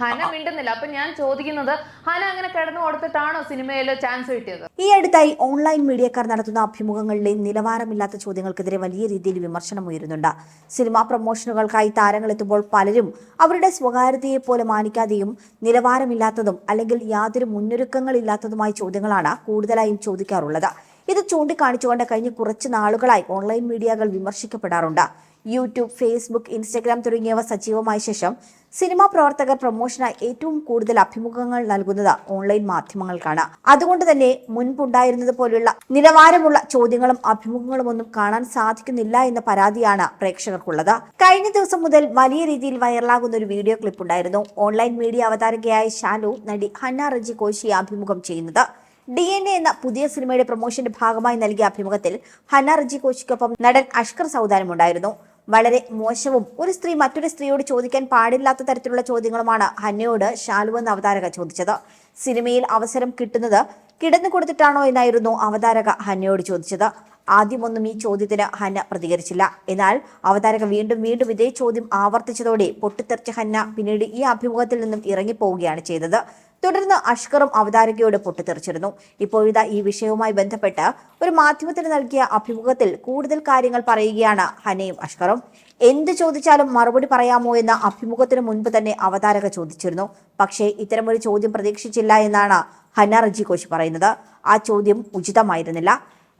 ഹന മിണ്ടുന്നില്ല. അപ്പൊ ഞാൻ ചോദിക്കുന്നത് ഹന അങ്ങനെ കിടന്നു കൊടുത്തിട്ടാണോ സിനിമയിൽ ചാൻസ് കിട്ടിയത്? ഈ അടുത്തായി ഓൺലൈൻ മീഡിയക്കാർ നടത്തുന്ന അഭിമുഖങ്ങളിലെ നിലവാരമില്ലാത്ത ചോദ്യങ്ങൾക്കെതിരെ വലിയ രീതിയിൽ വിമർശനം ഉയരുന്നുണ്ട്. സിനിമാ പ്രൊമോഷനുകൾക്കായി താരങ്ങൾ എത്തുമ്പോൾ പലരും അവരുടെ സ്വകാര്യതയെ പോലെ മാനിക്കാതെയും നിലവാരമില്ലാത്തതും അല്ലെങ്കിൽ യാതൊരു മുന്നൊരുക്കങ്ങളില്ലാത്തതുമായ ചോദ്യങ്ങളാണ് കൂടുതലായും ചോദിക്കാറുള്ളത്. ഇത് ചൂണ്ടിക്കാണിച്ചുകൊണ്ട് കഴിഞ്ഞ കുറച്ച് നാളുകളായി ഓൺലൈൻ മീഡിയകൾ വിമർശിക്കപ്പെടാറുണ്ട്. യൂട്യൂബ് ഫേസ്ബുക്ക് ഇൻസ്റ്റഗ്രാം തുടങ്ങിയവ സജീവമായ ശേഷം സിനിമാ പ്രവർത്തകർ പ്രൊമോഷനായി ഏറ്റവും കൂടുതൽ അഭിമുഖങ്ങൾ നൽകുന്നത് ഓൺലൈൻ മാധ്യമങ്ങൾക്കാണ്. അതുകൊണ്ട് തന്നെ മുൻപുണ്ടായിരുന്നത് പോലുള്ള നിലവാരമുള്ള ചോദ്യങ്ങളും അഭിമുഖങ്ങളും ഒന്നും കാണാൻ സാധിക്കുന്നില്ല എന്ന പരാതിയാണ് പ്രേക്ഷകർക്കുള്ളത്. കഴിഞ്ഞ ദിവസം മുതൽ വലിയ രീതിയിൽ വൈറലാകുന്ന ഒരു വീഡിയോ ക്ലിപ്പ് ഉണ്ടായിരുന്നു ഓൺലൈൻ മീഡിയ അവതാരകയായ ഷാനു നടി ഹന്ന റജി കോശിയെ അഭിമുഖം ചെയ്യുന്നത്. ഡി എൻ എ എന്ന പുതിയ സിനിമയുടെ പ്രൊമോഷന്റെ ഭാഗമായി നൽകിയ അഭിമുഖത്തിൽ ഹന റജി കോശിക്കൊപ്പം നടൻ അഷ്കർ സൗദാനും ഉണ്ടായിരുന്നു വളരെ മോശവും ഒരു സ്ത്രീ മറ്റൊരു സ്ത്രീയോട് ചോദിക്കാൻ പാടില്ലാത്ത തരത്തിലുള്ള ചോദ്യങ്ങളുമാണ് ഹന്നയോട് ഷാലു എന്ന അവതാരക ചോദിച്ചത്. സിനിമയിൽ അവസരം കിട്ടുന്നത് കിടന്നു കൊടുത്തിട്ടാണോ എന്നായിരുന്നു അവതാരക ഹന്നയോട് ചോദിച്ചത്. ആദ്യമൊന്നും ഈ ചോദ്യത്തിന് ഹന്ന പ്രതികരിച്ചില്ല. എന്നാൽ അവതാരക വീണ്ടും വീണ്ടും ഇതേ ചോദ്യം ആവർത്തിച്ചതോടെ പൊട്ടിത്തെറിച്ച ഹന്ന പിന്നീട് ഈ അഭിമുഖത്തിൽ നിന്നും ഇറങ്ങിപ്പോവുകയാണ് ചെയ്തത്. തുടർന്ന് അഷ്കറും അവതാരകയോട് പൊട്ടിത്തെറിച്ചിരുന്നു. ഇപ്പോഴിതാ ഈ വിഷയവുമായി ബന്ധപ്പെട്ട് ഒരു മാധ്യമത്തിന് നൽകിയ അഭിമുഖത്തിൽ കൂടുതൽ കാര്യങ്ങൾ പറയുകയാണ് ഹനയും അഷ്കറും. എന്ത് ചോദിച്ചാലും മറുപടി പറയാമോ എന്ന അഭിമുഖത്തിന് മുൻപ് തന്നെ അവതാരക ചോദിച്ചിരുന്നു. പക്ഷേ ഇത്തരമൊരു ചോദ്യം പ്രതീക്ഷിച്ചില്ല എന്നാണ് ഹന റജി കോശി പറയുന്നത്. ആ ചോദ്യം ഉചിതമായിരുന്നില്ല.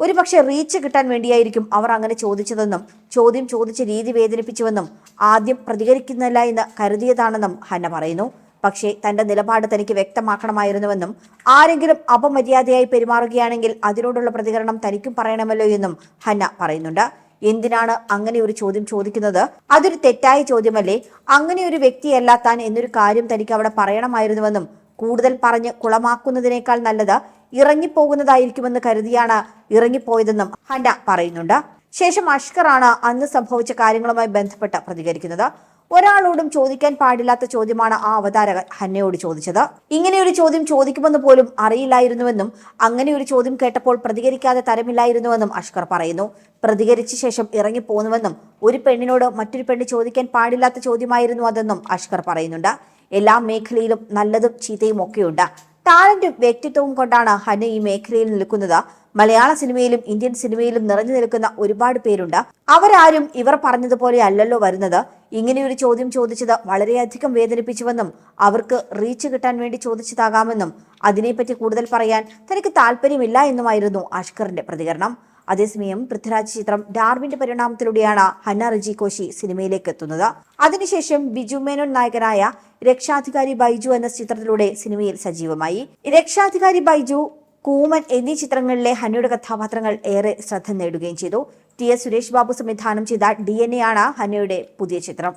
ഒരുപക്ഷെ റീച്ച് കിട്ടാൻ വേണ്ടിയായിരിക്കും അവർ അങ്ങനെ ചോദിച്ചതെന്നും ചോദ്യം ചോദിച്ച രീതി വേദനിപ്പിച്ചുവെന്നും ആദ്യം പ്രതികരിക്കുന്നില്ല എന്ന് കരുതിയതാണെന്നും ഹന പറയുന്നു. പക്ഷേ തന്റെ നിലപാട് തനിക്ക് വ്യക്തമാക്കണമായിരുന്നുവെന്നും ആരെങ്കിലും അപമര്യാദയായി പെരുമാറുകയാണെങ്കിൽ അതിനോടുള്ള പ്രതികരണം തനിക്കും പറയണമല്ലോ എന്നും ഹന്ന പറയുന്നുണ്ട്. എന്തിനാണ് അങ്ങനെ ഒരു ചോദ്യം ചോദിക്കുന്നത്? അതൊരു തെറ്റായ ചോദ്യമല്ലേ? അങ്ങനെ ഒരു വ്യക്തിയല്ല താൻ എന്നൊരു കാര്യം തനിക്ക് അവിടെ പറയണമായിരുന്നുവെന്നും കൂടുതൽ പറഞ്ഞ് കുളമാക്കുന്നതിനേക്കാൾ നല്ലത് ഇറങ്ങിപ്പോകുന്നതായിരിക്കുമെന്ന് കരുതിയാണ് ഇറങ്ങിപ്പോയതെന്നും ഹന്ന പറയുന്നുണ്ട്. ശേഷം അഷ്കറാണ് അന്ന് സംഭവിച്ച കാര്യങ്ങളുമായി ബന്ധപ്പെട്ട് പ്രതികരിക്കുന്നത്. ഒരാളോടും ചോദിക്കാൻ പാടില്ലാത്ത ചോദ്യമാണ് ആ അവതാരകൻ ഹന്നയോട് ചോദിച്ചത്. ഇങ്ങനെയൊരു ചോദ്യം ചോദിക്കുമെന്ന് പോലും അറിയില്ലായിരുന്നുവെന്നും അങ്ങനെ ഒരു ചോദ്യം കേട്ടപ്പോൾ പ്രതികരിക്കാതെ തരമില്ലായിരുന്നുവെന്നും അഷ്കർ പറയുന്നു. പ്രതികരിച്ച ശേഷം ഇറങ്ങിപ്പോന്നുവെന്നും ഒരു പെണ്ണിനോട് മറ്റൊരു പെണ്ണ് ചോദിക്കാൻ പാടില്ലാത്ത ചോദ്യമായിരുന്നു അതെന്നും അഷ്കർ പറയുന്നുണ്ട്. എല്ലാ മേഖലയിലും നല്ലതും ചീത്തയും ഒക്കെയുണ്ട്. ടാലന്റും വ്യക്തിത്വവും കൊണ്ടാണ് ഹന ഈ മേഖലയിൽ നിൽക്കുന്നത്. മലയാള സിനിമയിലും ഇന്ത്യൻ സിനിമയിലും നിറഞ്ഞു നിൽക്കുന്ന ഒരുപാട് പേരുണ്ട്. അവരാരും ഇവർ പറഞ്ഞതുപോലെ അല്ലല്ലോ വരുന്നത്. ഇങ്ങനെയൊരു ചോദ്യം ചോദിച്ചത് വളരെയധികം വേദനിപ്പിച്ചുവെന്നും അവർക്ക് റീച്ച് കിട്ടാൻ വേണ്ടി ചോദിച്ചതാകാമെന്നും അതിനെപ്പറ്റി കൂടുതൽ പറയാൻ തനിക്ക് താല്പര്യമില്ല എന്നുമായിരുന്നു അഷ്കറിന്റെ പ്രതികരണം. അതേസമയം പൃഥ്വിരാജ് ചിത്രം ഡാർവിന്റെ പരിണാമത്തിലൂടെയാണ് ഹന്ന റജി കോശി സിനിമയിലേക്ക് എത്തുന്നത്. അതിനുശേഷം ബിജു മേനോൻ നായകനായ രക്ഷാധികാരി ബൈജു എന്ന ചിത്രത്തിലൂടെ സിനിമയിൽ സജീവമായി. രക്ഷാധികാരി ബൈജു കൂമൻ എന്നീ ചിത്രങ്ങളിലെ ഹന്നയുടെ കഥാപാത്രങ്ങൾ ഏറെ ശ്രദ്ധ നേടുകയും ചെയ്തു. ടി എസ് സുരേഷ് ബാബു സംവിധാനം ചെയ്ത ഡി എൻ എ ആണ് ഹന്നയുടെ പുതിയ ചിത്രം.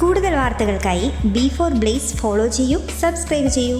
കൂടുതൽ വാർത്തകൾക്കായി ബി ഫോർ ബ്ലേസ് ഫോളോ ചെയ്യൂ സബ്സ്ക്രൈബ് ചെയ്യൂ.